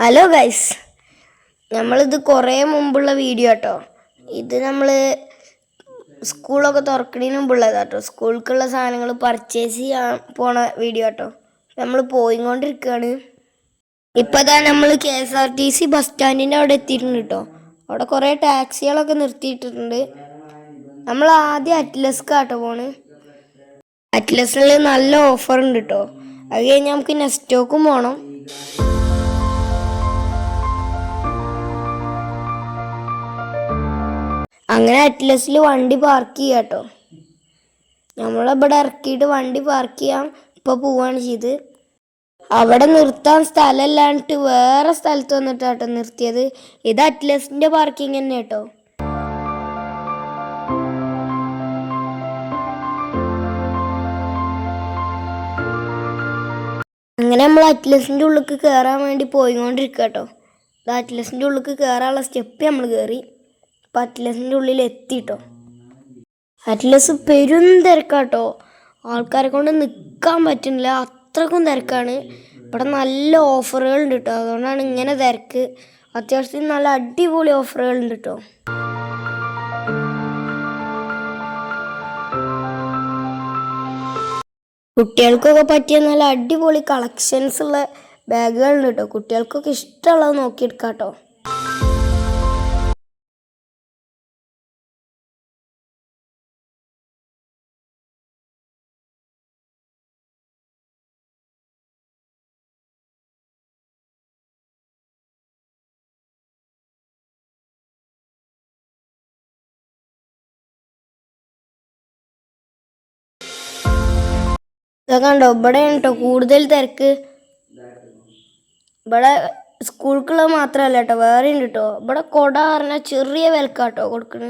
Hello guys നമ്മളിത് കുറേ മുമ്പുള്ള വീഡിയോ കേട്ടോ ഇത് നമ്മൾ സ്കൂളൊക്കെ തുറക്കണതിന് മുമ്പുള്ളതാണ് കേട്ടോ സ്കൂൾക്കുള്ള സാധനങ്ങൾ പർച്ചേസ് ചെയ്യാൻ പോണ വീഡിയോ കേട്ടോ നമ്മൾ പോയിക്കൊണ്ടിരിക്കുകയാണ് ഇപ്പതാ നമ്മൾ K S R T C bus സ്റ്റാൻഡിന്റെ അവിടെ എത്തിയിട്ടുണ്ട് കേട്ടോ അവിടെ കുറേ ടാക്സികളൊക്കെ നിർത്തിയിട്ടുണ്ട് നമ്മൾ ആദ്യം അറ്റ്ലസ്ക്കാട്ടോ പോണ്. അറ്റ്ലസിൽ നല്ല ഓഫർ ഉണ്ട് കേട്ടോ അത് കഴിഞ്ഞ് നമുക്ക് നെസ്റ്റോക്കും പോകണം അങ്ങനെ അറ്റ്ലസിൽ വണ്ടി പാർക്ക് ചെയ്യാം കേട്ടോ നമ്മളിവിടെ ഇറക്കിയിട്ട് വണ്ടി പാർക്ക് ചെയ്യാം ഇപ്പോൾ പോവാണ് ചെയ്ത്. അവിടെ നിർത്താൻ സ്ഥലമല്ലാണ്ട് വേറെ സ്ഥലത്ത് വന്നിട്ട് കേട്ടോ നിർത്തിയത്. ഇത് അറ്റ്ലസിന്റെ പാർക്കിംഗ് തന്നെ കേട്ടോ അങ്ങനെ നമ്മൾ അറ്റ്ലസിന്റെ ഉള്ളിലേക്ക് കയറാൻ വേണ്ടി പോയിക്കൊണ്ടിരിക്കുക കേട്ടോ ഇത് അറ്റ്ലസിന്റെ ഉള്ളിലേക്ക് കയറാനുള്ള സ്റ്റെപ്പ് നമ്മൾ കയറി അപ്പം അറ്റ്ലസിന്റെ ഉള്ളിൽ എത്തിട്ടോ അറ്റ്ലസ് പെരും തിരക്കാട്ടോ. ആൾക്കാരെ കൊണ്ട് നിൽക്കാൻ പറ്റുന്നില്ല. അത്രക്കും തിരക്കാണ്. ഇവിടെ നല്ല ഓഫറുകളുണ്ട് കേട്ടോ അതുകൊണ്ടാണ് ഇങ്ങനെ തിരക്ക്. അത്യാവശ്യത്തിന് നല്ല അടിപൊളി ഓഫറുകളുണ്ട് കേട്ടോ കുട്ടികൾക്കൊക്കെ പറ്റിയ നല്ല അടിപൊളി കളക്ഷൻസ് ഉള്ള ബാഗുകളുണ്ട് കേട്ടോ കുട്ടികൾക്കൊക്കെ ഇഷ്ടമുള്ളത് നോക്കിയെടുക്കാം കേട്ടോ ഇതൊക്കെ കണ്ടോ ഇവിടെയാണ് കേട്ടോ കൂടുതൽ തിരക്ക്. ഇവിടെ സ്കൂൾക്കുള്ള മാത്രമല്ല കേട്ടോ വേറെ ഉണ്ട് കേട്ടോ. ഇവിടെ കൊട പറഞ്ഞാൽ ചെറിയ വിലക്കാട്ടോ കൊടുക്കണ്.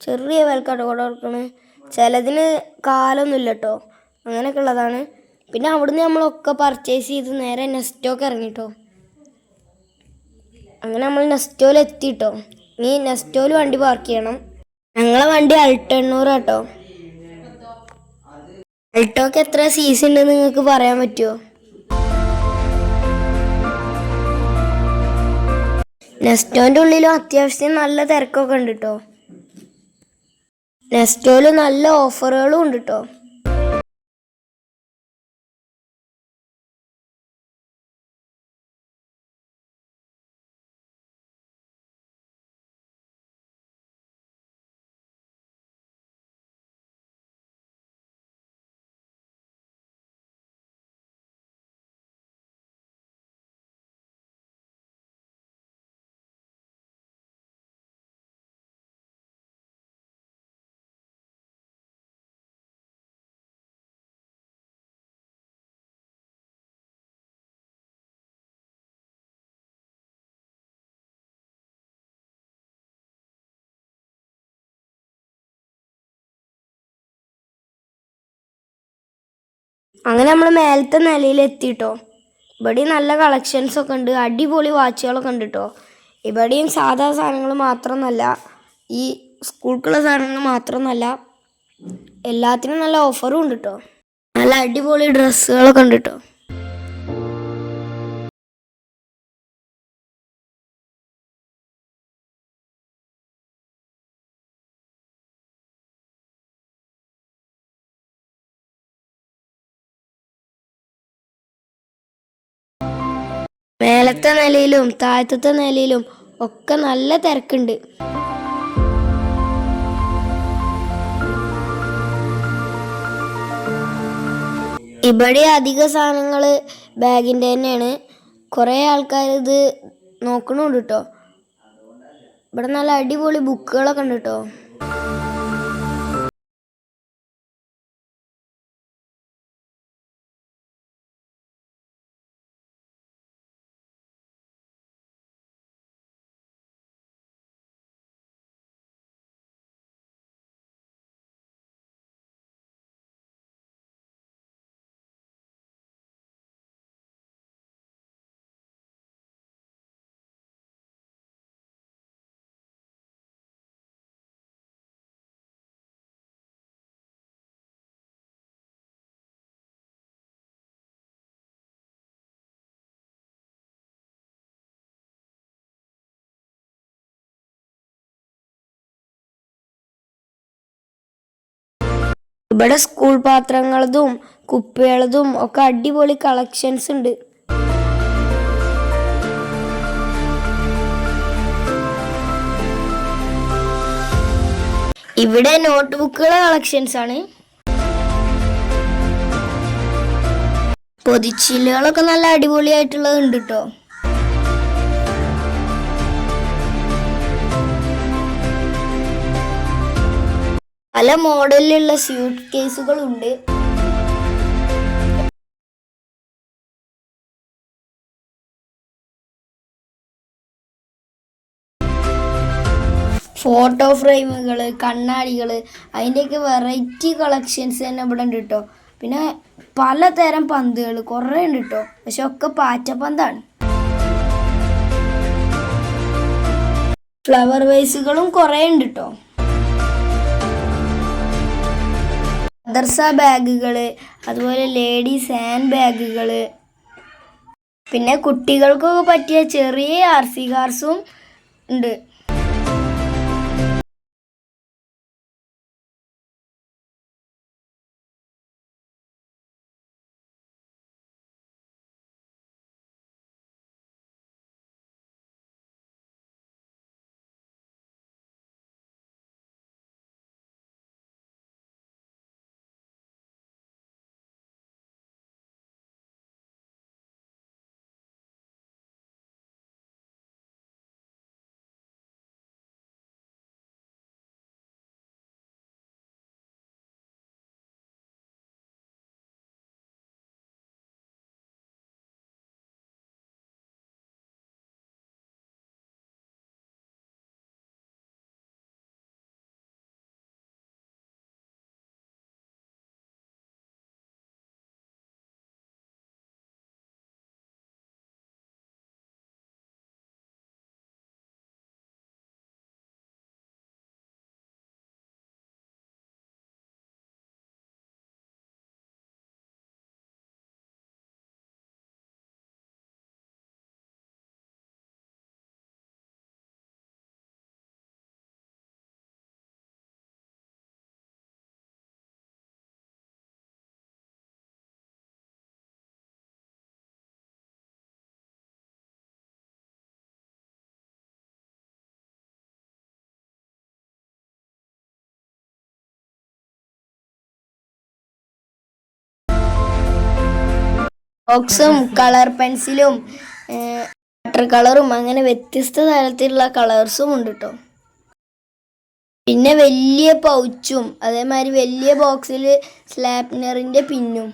ചെറിയ വിലക്കാട്ടോ കൊട കൊടുക്കണ്. ചിലതിന് കാലൊന്നുമില്ല കേട്ടോ അങ്ങനെയൊക്കെ ഉള്ളതാണ്. പിന്നെ അവിടുന്ന് നമ്മളൊക്കെ പർച്ചേസ് ചെയ്ത് നേരെ നെസ്റ്റോക്ക് ഇറങ്ങിട്ടോ. അങ്ങനെ നമ്മൾ നെസ്റ്റോയിൽ എത്തിട്ടോ ഇനി നെസ്റ്റോയിൽ വണ്ടി പാർക്ക് ചെയ്യണം. ഞങ്ങളെ വണ്ടി അൾട്ടെണ്ണൂറ് കേട്ടോ അൾട്ടോക്ക് എത്ര സീസൺ ഉണ്ടെന്ന് നിങ്ങൾക്ക് പറയാൻ പറ്റുമോ നെസ്റ്റോന്റെ ഉള്ളിലും അത്യാവശ്യം നല്ല തിരക്കൊക്കെ ഉണ്ട് കേട്ടോ നെസ്റ്റോയിൽ നല്ല ഓഫറുകളും ഉണ്ട് കേട്ടോ അങ്ങനെ നമ്മൾ മേലത്തെ നിലയിൽ എത്തിട്ടോ ഇവിടെയും നല്ല കളക്ഷൻസ് ഒക്കെ ഉണ്ട്. അടിപൊളി വാച്ചുകളൊക്കെ ഉണ്ട് കേട്ടോ ഇവിടെയും സാധാ സാധനങ്ങൾ മാത്രമൊന്നല്ല ഈ സ്കൂൾക്കുള്ള സാധനങ്ങൾ മാത്രമൊന്നല്ല എല്ലാത്തിനും നല്ല ഓഫറും ഉണ്ട് കേട്ടോ നല്ല അടിപൊളി ഡ്രസ്സുകളൊക്കെ ഉണ്ട് കേട്ടോ മേലത്തെ നിലയിലും താഴത്തെ നിലയിലും ഒക്കെ നല്ല തിരക്കുണ്ട്. ഇവിടെ അധിക സാധനങ്ങൾ ബാഗിന്റെ തന്നെയാണ്. കുറേ ആൾക്കാർ ഇത് നോക്കണുണ്ട് കേട്ടോ ഇവിടെ നല്ല അടിപൊളി ബുക്കുകളൊക്കെ ഉണ്ട് കേട്ടോ ഇവിടെ സ്കൂൾ പാത്രങ്ങളതും കുപ്പികളതും ഒക്കെ അടിപൊളി കളക്ഷൻസ് ഉണ്ട്. ഇവിടെ നോട്ട് ബുക്കുകളെ കളക്ഷൻസ് ആണ്. പൊതിച്ചില്ലുകളൊക്കെ നല്ല അടിപൊളിയായിട്ടുള്ളത് ഉണ്ട് കേട്ടോ പല മോഡലിലുള്ള സ്യൂട്ട് കേസുകളുണ്ട്. ഫോട്ടോ ഫ്രെയിമുകൾ കണ്ണാടികൾ അതിന്റെയൊക്കെ വെറൈറ്റി കളക്ഷൻസ് തന്നെ ഇവിടെ ഉണ്ട് കേട്ടോ പിന്നെ പലതരം പന്തുകൾ കുറേ ഉണ്ട് കേട്ടോ പക്ഷെ ഒക്കെ പാറ്റപ്പന്താണ് ഫ്ലവർ വൈസുകളും കുറേ ഉണ്ട് കേട്ടോ മദർസ ബാഗുകൾ അതുപോലെ ലേഡീസ് ഹാൻഡ് ബാഗുകൾ പിന്നെ കുട്ടികൾക്കൊക്കെ പറ്റിയ ചെറിയ ആർ സി കാർസും ഉണ്ട്. ബോക്സും കളർ പെൻസിലും വാട്ടർ കളറും അങ്ങനെ വ്യത്യസ്ത തരത്തിലുള്ള കളേഴ്സും ഉണ്ട് കേട്ടോ പിന്നെ വലിയ പൗച്ചും അതേമാതിരി വലിയ ബോക്സിൽ സ്ലാപ്നറിന്റെ പിന്നും.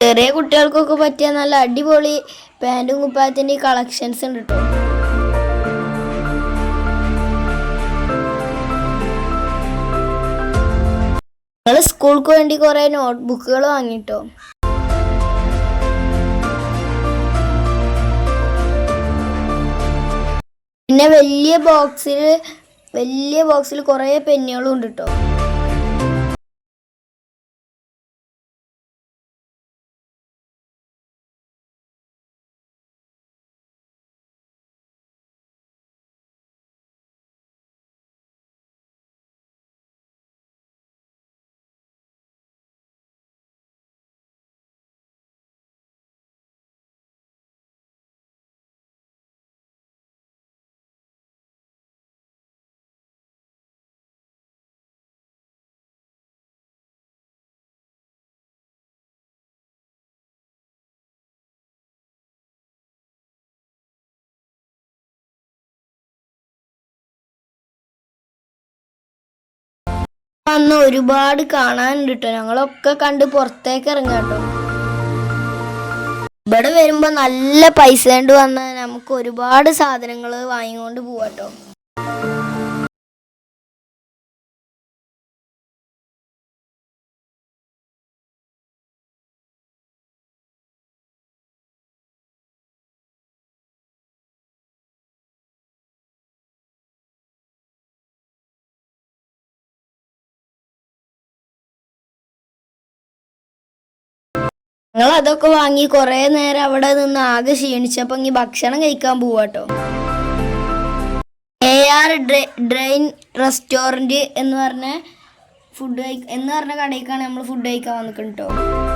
ചെറിയ കുട്ടികൾക്കൊക്കെ പറ്റിയ നല്ല അടിപൊളി പാന്റും കുപ്പായത്തിന്റെ കളക്ഷൻസ് ഉണ്ട് കേട്ടോ ഞങ്ങൾ സ്കൂൾക്ക് വേണ്ടി കുറെ നോട്ട്ബുക്കുകൾ വാങ്ങിട്ടോ? പിന്നെ വലിയ ബോക്സിൽ വലിയ ബോക്സിൽ കുറേ പെന്നുകളും ഉണ്ട് കേട്ടോ അന്ന് ഒരുപാട് കാണാനുണ്ട് കേട്ടോ ഞങ്ങളൊക്കെ കണ്ട് പുറത്തേക്ക് ഇറങ്ങാം ഇവിടെ വരുമ്പോ നല്ല പൈസ കൊണ്ട് വന്നാൽ നമുക്ക് ഒരുപാട് സാധനങ്ങൾ വാങ്ങിക്കൊണ്ട് പോവാട്ടോ. ഞങ്ങൾ അതൊക്കെ വാങ്ങി കുറേ നേരം അവിടെ നിന്ന് ആകെ ക്ഷീണിച്ചപ്പോൾ ഇനി ഭക്ഷണം കഴിക്കാൻ പോവാട്ടോ. എ ആർ ഡ്രെയിൻ റെസ്റ്റോറന്റ് എന്ന് പറഞ്ഞ ഫുഡ് കഴി എന്ന് പറഞ്ഞ കടയിലേക്കാണ് നമ്മൾ ഫുഡ് കഴിക്കാൻ വന്നിട്ടുണ്ട് കേട്ടോ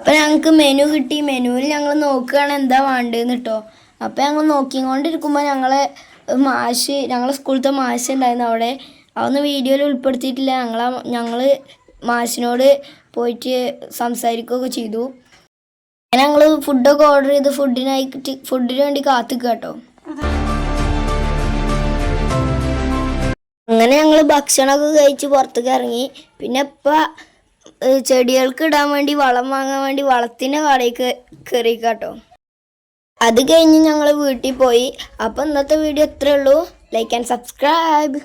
അപ്പൊ ഞങ്ങൾക്ക് മെനു കിട്ടി. മെനുവിൽ ഞങ്ങൾ നോക്കുകയാണ് എന്താ വേണ്ടതെന്ന് കേട്ടോ അപ്പൊ ഞങ്ങൾ നോക്കിക്കൊണ്ടിരിക്കുമ്പോൾ ഞങ്ങളെ മാഷ് ഞങ്ങളെ സ്കൂളത്തെ മാഷ് ഉണ്ടായിരുന്നു അവിടെ. അതൊന്നും വീഡിയോയിൽ ഉൾപ്പെടുത്തിയിട്ടില്ല. ഞങ്ങളെ ഞങ്ങൾ മാഷിനോട് പോയിട്ട് സംസാരിക്കുകയൊക്കെ ചെയ്തു. ഞങ്ങൾ ഫുഡൊക്കെ ഓർഡർ ചെയ്ത് ഫുഡിനായിട്ട് ഫുഡിന് വേണ്ടി കാത്തിക്കുക കേട്ടോ അങ്ങനെ ഞങ്ങൾ ഭക്ഷണമൊക്കെ കഴിച്ച് പുറത്തേക്ക് ഇറങ്ങി. പിന്നെ ഇപ്പം ചെടികൾക്ക് ഇടാൻ വേണ്ടി വളം വാങ്ങാൻ വേണ്ടി വളത്തിന്റെ കടയ്ക്ക് കയറിക്കാട്ടോ അത് കഴിഞ്ഞ് ഞങ്ങൾ വീട്ടിൽ പോയി. അപ്പോൾ ഇന്നത്തെ വീഡിയോ ഇത്രയേ ഉള്ളൂ. Like and subscribe